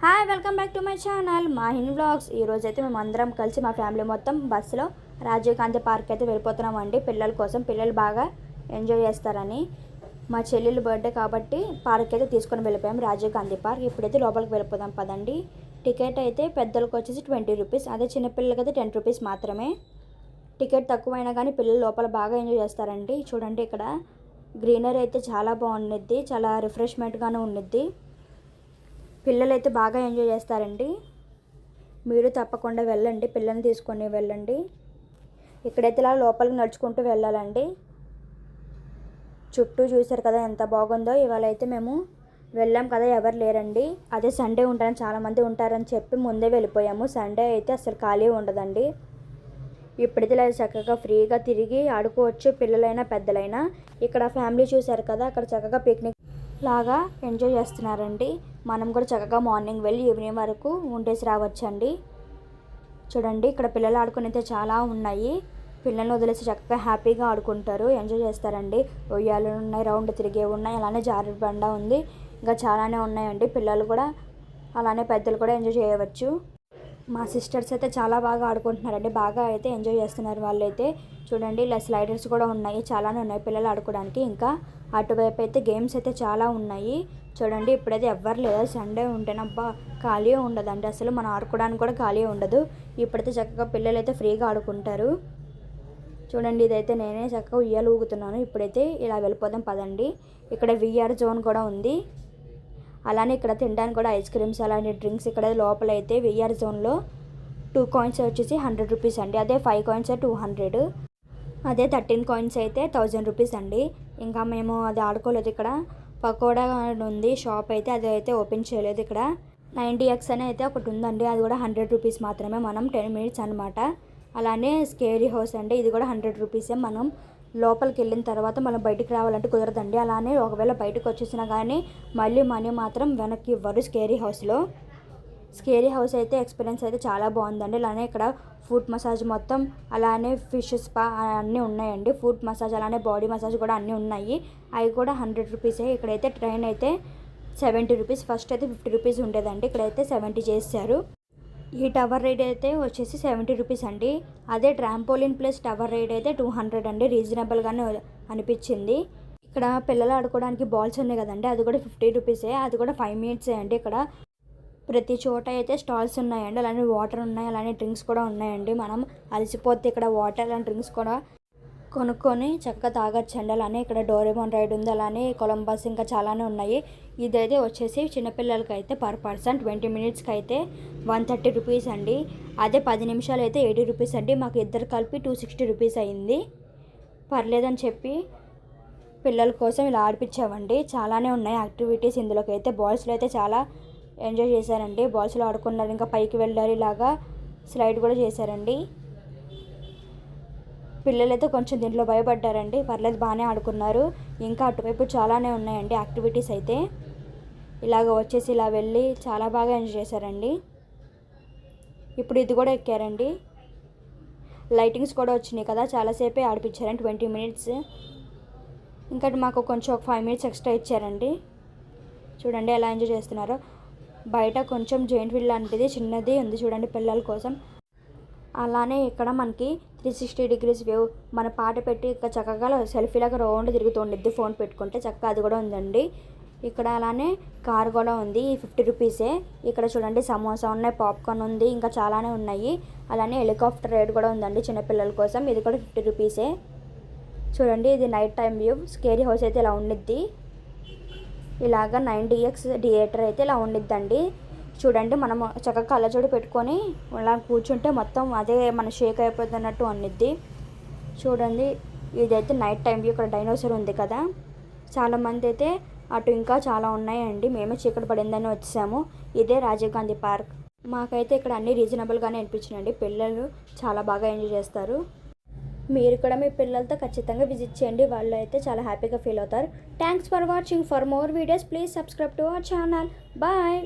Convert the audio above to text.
Hi welcome back to my channel మా హిన్ blogs ఈరోజు అయితే మేము అందరం కలిసి మా ఫ్యామిలీ మొత్తం బస్సులో రాజీవ్ గాంధీ పార్క్ అయితే వెళ్ళిపోతున్నాం అండి పిల్లల కోసం పిల్లలు బాగా ఎంజాయ్ చేస్తారని. మా చెల్లెలు బర్త్డే కాబట్టి పార్క్ అయితే తీసుకొని వెళ్ళిపోయాం రాజీవ్ గాంధీ పార్క్ ఇప్పుడైతే లోపలికి వెళ్ళిపోదాం పదండి. టికెట్ అయితే పెద్దలకు వచ్చేసి ట్వంటీ రూపీస్ అదే చిన్నపిల్లలకి అయితే టెన్ రూపీస్ మాత్రమే. టికెట్ తక్కువైనా కానీ పిల్లలు లోపల బాగా ఎంజాయ్ చేస్తారండి. చూడండి ఇక్కడ గ్రీనరీ అయితే చాలా బాగుండిద్ది చాలా రిఫ్రెష్మెంట్గానే ఉండిద్ది. పిల్లలు అయితే బాగా ఎంజాయ్ చేస్తారండి. మీరు తప్పకుండా వెళ్ళండి పిల్లల్ని తీసుకొని వెళ్ళండి. ఇక్కడైతే ఇలా లోపలికి నడుచుకుంటూ వెళ్ళాలండి. చుట్టూ చూశారు కదా ఎంత బాగుందో ఇవాళ అయితే మేము వెళ్ళాం కదా ఎవరు లేరండి. అదే సండే ఉంటారని చాలామంది ఉంటారని చెప్పి ముందే వెళ్ళిపోయాము. సండే అయితే అసలు ఖాళీ ఉండదండి. ఇప్పుడైతే ఇలా చక్కగా ఫ్రీగా తిరిగి ఆడుకోవచ్చు పిల్లలైనా పెద్దలైనా. ఇక్కడ ఫ్యామిలీ చూశారు కదా అక్కడ చక్కగా పిక్నిక్ లాగా ఎంజాయ్ చేస్తున్నారండి. మనం కూడా చక్కగా మార్నింగ్ వెళ్ళి ఈవినింగ్ వరకు ఉండేసి రావచ్చండి. చూడండి ఇక్కడ పిల్లలు ఆడుకునేది చాలా ఉన్నాయి. పిల్లల్ని వదిలేసి చక్కగా హ్యాపీగా ఆడుకుంటారు ఎంజాయ్ చేస్తారండి. ఉయ్యాలు ఉన్నాయి రౌండ్ తిరిగే ఉన్నాయి అలానే జారుడు బండ ఉంది. ఇంకా చాలానే ఉన్నాయండి. పిల్లలు కూడా అలానే పెద్దలు కూడా ఎంజాయ్ చేయవచ్చు. మా సిస్టర్స్ అయితే చాలా బాగా ఆడుకుంటున్నారండి బాగా అయితే ఎంజాయ్ చేస్తున్నారు వాళ్ళైతే. చూడండి ఇలా స్లైడర్స్ కూడా ఉన్నాయి. చాలానే ఉన్నాయి పిల్లలు ఆడుకోవడానికి ఇంకా అటువైపు అయితే గేమ్స్ అయితే చాలా ఉన్నాయి. చూడండి ఇప్పుడైతే ఎవ్వరు లేదా సండే ఉంటేనబ్బా ఖాళీ ఉండదండి అసలు. మనం ఆడుకోవడానికి కూడా ఖాళీ ఉండదు. ఇప్పుడైతే చక్కగా పిల్లలు అయితే ఫ్రీగా ఆడుకుంటారు. చూడండి ఇదైతే నేనే చక్కగా ఉయ్యాలు ఊగుతున్నాను. ఇప్పుడైతే ఇలా వెళ్ళిపోదాం పదండి. ఇక్కడ విఆర్ జోన్ కూడా ఉంది. అలానే ఇక్కడ తినడానికి కూడా ఐస్ క్రీమ్స్ అలాంటి డ్రింక్స్ ఇక్కడ లోపల అయితే విఆర్ జోన్లో టూ కాయిన్స్ వచ్చేసి హండ్రెడ్ రూపీస్ అండి. అదే ఫైవ్ కాయిన్స్ టూ హండ్రెడ్ అదే థర్టీన్ కాయిన్స్ అయితే థౌజండ్ రూపీస్ అండి. ఇంకా మేము అది ఆడుకోలేదు ఇక్కడ. పకోడా ఉంది షాప్ అయితే అది అయితే ఓపెన్ చేయలేదు ఇక్కడ. నైంటీ ఎక్స్ అని అయితే ఒకటి ఉందండి. అది కూడా హండ్రెడ్ రూపీస్ మాత్రమే. మనం టెన్ మినిట్స్ అనమాట అలానే స్కేరీ హౌస్ అండి. ఇది కూడా హండ్రెడ్ రూపీసే మనం లోపలికి వెళ్ళిన తర్వాత మనం బయటికి రావాలంటే కుదరదండి. అలానే ఒకవేళ బయటకు వచ్చేసినా కానీ మళ్ళీ మనీ మాత్రం వెనక్కి ఇవ్వరు స్కేరీ హౌస్లో. స్కేరీ హౌస్ అయితే ఎక్స్పీరియన్స్ అయితే చాలా బాగుందండి. అలానే ఇక్కడ ఫుడ్ మసాజ్ మొత్తం అలానే ఫిష్ స్పా అన్నీ ఉన్నాయండి. ఫుడ్ మసాజ్ అలానే బాడీ మసాజ్ కూడా అన్నీ ఉన్నాయి. అవి కూడా హండ్రెడ్ రూపీసే. ఇక్కడైతే ట్రైన్ అయితే సెవెంటీ రూపీస్. ఫస్ట్ అయితే ఫిఫ్టీ రూపీస్ ఉండేదండి. ఇక్కడైతే సెవెంటీ చేశారు ఈ టవర్ రైడ్ అయితే వచ్చేసి సెవెంటీ రూపీస్ అండి. అదే ట్రాంపోలిన్ ప్లస్ టవర్ రైడ్ అయితే టూ హండ్రెడ్ అండి. రీజనబుల్గానే అనిపించింది. ఇక్కడ పిల్లలు ఆడుకోవడానికి బాల్స్ ఉన్నాయి కదండి అది కూడా ఫిఫ్టీ రూపీసే అది కూడా ఫైవ్ మినిట్సే అండి ఇక్కడ. ప్రతి చోట అయితే స్టాల్స్ ఉన్నాయండి అలానే వాటర్ ఉన్నాయి అలానే డ్రింక్స్ కూడా ఉన్నాయండి. మనం అలసిపోతే ఇక్కడ వాటర్ అలాంటి డ్రింక్స్ కూడా కొనుక్కొని చక్కగా తాగొచ్చండి. అలానే ఇక్కడ డోరేమోన్ రైడ్ ఉంది. అలానే కొలంబస్ ఇంకా చాలానే ఉన్నాయి. ఇదైతే వచ్చేసి చిన్నపిల్లలకి అయితే పర్ పర్సన్ ట్వంటీ మినిట్స్కి అయితే వన్ థర్టీ రూపీస్ అండి. అదే పది నిమిషాలు అయితే ఎయిటీ రూపీస్ అండి. మాకు ఇద్దరు కలిపి టూ సిక్స్టీ రూపీస్ అయింది. పర్లేదని చెప్పి పిల్లల కోసం ఇలా ఆడిపించామండి. చాలానే ఉన్నాయి యాక్టివిటీస్ ఇందులోకి అయితే బాల్స్లో అయితే చాలా ఎంజాయ్ చేశారండి. బాల్స్లో ఆడుకున్నారు. ఇంకా పైకి వెళ్ళారు. ఇలాగా స్లైడ్ కూడా చేశారండి. పిల్లలైతే కొంచెం దీంట్లో భయపడ్డారండి. పర్లేదు బాగానే ఆడుకున్నారు. ఇంకా అటువైపు చాలానే ఉన్నాయండి యాక్టివిటీస్ అయితే. ఇలాగ వచ్చేసి ఇలా వెళ్ళి చాలా బాగా ఎంజాయ్ చేశారండి. ఇప్పుడు ఇది కూడా ఎక్కారండి. లైటింగ్స్ కూడా వచ్చినాయి కదా చాలాసేపే ఆడిపించారండి ట్వంటీ మినిట్స్. ఇంకా మాకు కొంచెం ఒక ఫైవ్ మినిట్స్ ఎక్స్ట్రా ఇచ్చారండి. చూడండి ఎలా ఎంజాయ్ చేస్తున్నారో. బయట కొంచెం జైంట్ వీల్ లాంటిది చిన్నది ఉంది చూడండి పిల్లల కోసం. అలానే ఇక్కడ మనకి త్రీ సిక్స్టీ డిగ్రీస్ వ్యూ మన పాట పెట్టి ఇక్కడ చక్కగా సెల్ఫీలాగా రౌండ్ తిరుగుతుండిద్ది. ఫోన్ పెట్టుకుంటే చక్కగా అది కూడా ఉందండి. ఇక్కడ అలానే కార్ కూడా ఉంది. ఫిఫ్టీ రూపీసే ఇక్కడ చూడండి సమోసా ఉన్నాయి పాప్కార్న్ ఉంది ఇంకా చాలానే ఉన్నాయి. అలానే హెలికాప్టర్ రైడ్ కూడా ఉందండి చిన్నపిల్లల కోసం. ఇది కూడా ఫిఫ్టీ రూపీసే చూడండి ఇది night time view scary house అయితే ఇలా ఉండిద్ది. ఇలాగ నైన్ డిఎక్స్ థియేటర్ అయితే ఇలా ఉండిద్దండి. చూడండి మనం చక్కగా కళ్ళజోడు పెట్టుకొని ఇలా కూర్చుంటే మొత్తం అదే మన షేక్ అయిపోతున్నట్టు అనిద్ది. చూడండి ఇదైతే నైట్ టైం ఇక్కడ డైనోసర్ ఉంది కదా. చాలామంది అయితే అటు ఇంకా చాలా ఉన్నాయండి. మేమే చీకటి పడిందని వచ్చాము. ఇదే రాజీవ్ గాంధీ పార్క్. మాకైతే ఇక్కడ అన్ని రీజనబుల్గానే అనిపించినండి పిల్లలు చాలా బాగా ఎంజాయ్ చేస్తారు. మీరు కూడా మీ పిల్లలతో ఖచ్చితంగా విజిట్ చేయండి. వాళ్ళు అయితే చాలా హ్యాపీగా ఫీల్ అవుతారు. Thanks for watching for more videos please subscribe to our channel bye